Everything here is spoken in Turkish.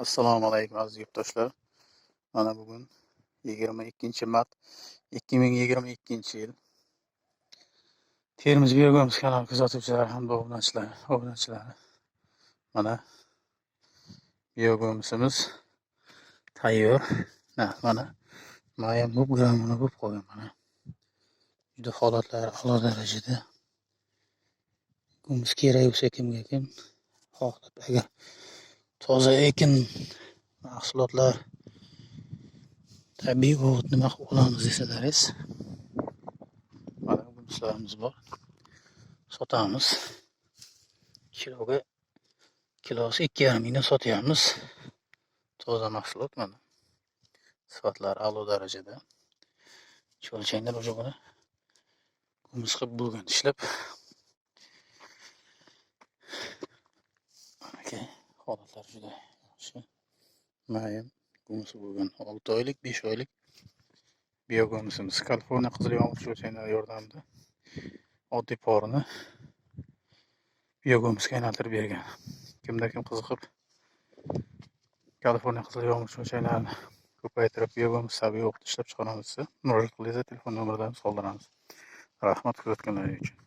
Assalomu alaykum aziz yurtdoshlar. Mana bugun 22 mart 2022 yil. Termiz Biogoms kanal kuzatuvchilari hamda obunachilar, obunachilari. Mana biogomsimiz tayyor. Na, mana mayam bo'lib gramini bo'lib qolgan mana. Juda holatlari a'lo darajada. Go'mus kerak bo'lsa kimga kim xohlab agar toza ekin mahsulotlar tabiiy o'g'it nima qilib olamiz desalaringiz mana go'muslarimiz bor sotamiz kiloga kilosi ikki yarim mingdan sotyapmiz toza mahsulot mana sifatlari a'lo darajada o'lchanglar уже buni go'mus qilib bo'lgan ishlab Juda yaxshi. Mayim go'musi bo'lgan 6 oylik, 5 oylik biogo'musimiz. Kaliforniya qizil yomg'ir cho'chaylar yordamida oddiy porini biogo'musga aylantirib bergan. Kimda kim qiziqib Kaliforniya yomg'ir cho'chaylarini ko'paytirib biogo'mus tabiiy o'qit ishlab chiqaramiz murojaat qilinglar, telefon nomerlarimizni qoldiramiz. Rahmat kuzatganlaringiz uchun.